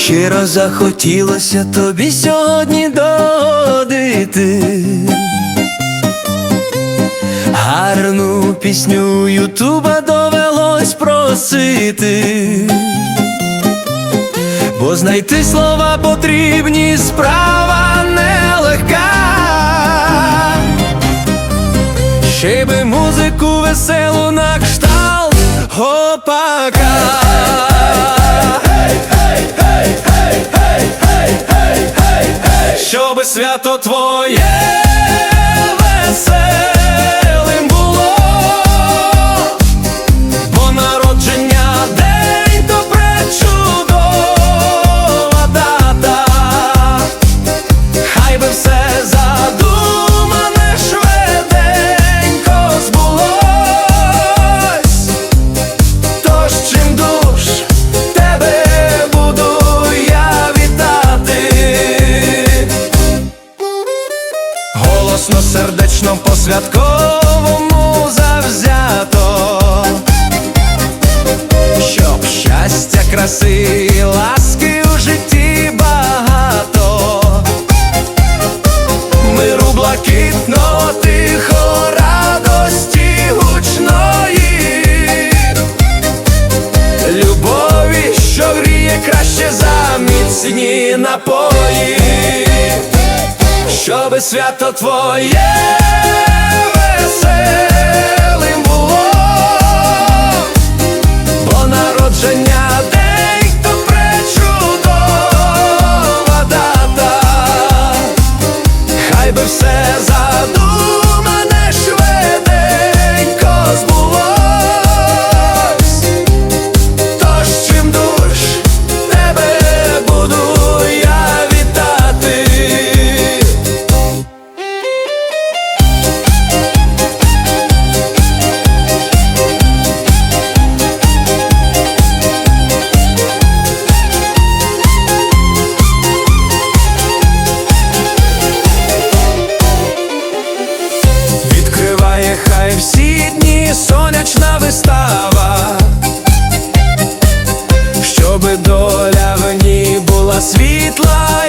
Щиро захотілося тобі сьогодні додити Гарну пісню Ютуба довелось просити, бо знайти слова потрібні справа нелегка. Ще би музику веселу на кшталт гопака. Свято твоє веселим було, бо народження день то пречудова дата, хай би все задумане святковому завзято, щоб щастя, краси, і ласки у житті багато, миру блакитного, тихо, радості гучної, любові, що гріє краще за міцні напої щоби свято твоє веселим світла